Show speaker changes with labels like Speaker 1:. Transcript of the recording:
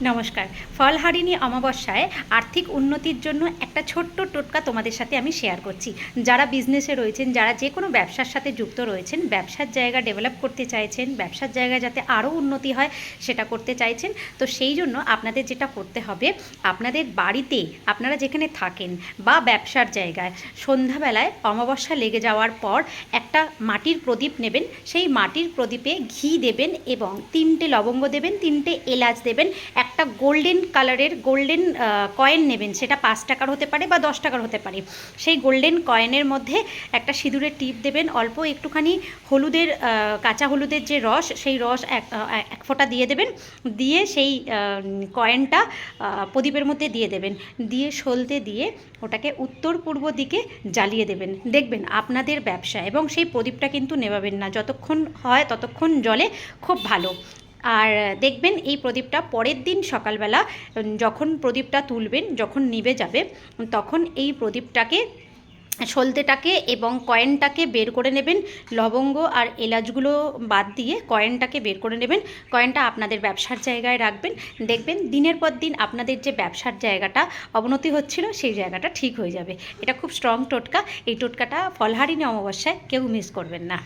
Speaker 1: নমস্কার। ফলহারিণী অমাবস্যায় আর্থিক উন্নতির জন্য একটা ছোট্ট টোটকা তোমাদের সাথে আমি শেয়ার করছি। যারা বিজনেসে রয়েছেন, যারা যে কোনো ব্যবসার সাথে যুক্ত রয়েছেন, ব্যবসার জায়গা ডেভেলপ করতে চাইছেন, ব্যবসার জায়গায় যাতে আরও উন্নতি হয়, সেটা করতে চাইছেন, তো সেই জন্য আপনাদের যেটা করতে হবে, আপনাদের বাড়িতে আপনারা যেখানে থাকেন বা ব্যবসার জায়গায় সন্ধ্যাবেলায় অমাবস্যা লেগে যাওয়ার পর একটা মাটির প্রদীপ নেবেন। সেই মাটির প্রদীপে ঘি দেবেন এবং তিনটে লবঙ্গ দেবেন, তিনটে এলাচ দেবেন। একটা গোল্ডেন কালারের গোল্ডেন কয়েন নেবেন। সেটা পাঁচ টাকার হতে পারে বা দশ টাকার হতে পারে। সেই গোল্ডেন কয়েনের মধ্যে একটা সিঁদুরের টিপ দেবেন। অল্প একটুখানি হলুদের কাঁচা হলুদের যে রস, সেই রস এক এক ফোঁটা দিয়ে দেবেন। দিয়ে সেই কয়েনটা প্রদীপের মধ্যে দিয়ে দেবেন। দিয়ে সলতে দিয়ে ওটাকে উত্তর পূর্ব দিকে জ্বালিয়ে দেবেন। দেখবেন আপনাদের ব্যবসা এবং সেই প্রদীপটা কিন্তু নেভাবেন না। যতক্ষণ হয় ততক্ষণ জলে খুব ভালো। আর দেখবেন এই প্রদীপটা পরের দিন সকালবেলা যখন প্রদীপটা তুলবেন, যখন নিভে যাবে, তখন এই প্রদীপটাকে, সলতেটাকে এবং কয়েনটাকে বের করে নেবেন, লবঙ্গ আর এলাচগুলো বাদ দিয়ে কয়েনটাকে বের করে নেবেন, কয়েনটা আপনাদের ব্যবসার জায়গায় রাখবেন, দেখবেন দিনের পর দিন আপনাদের যে ব্যবসার জায়গাটা অবনতি হচ্ছিল, সেই জায়গাটা ঠিক হয়ে যাবে। এটা খুব স্ট্রং টোটকা, এই টোটকাটা ফলহারিণী অমাবস্যায় কেউ মিস করবেন না।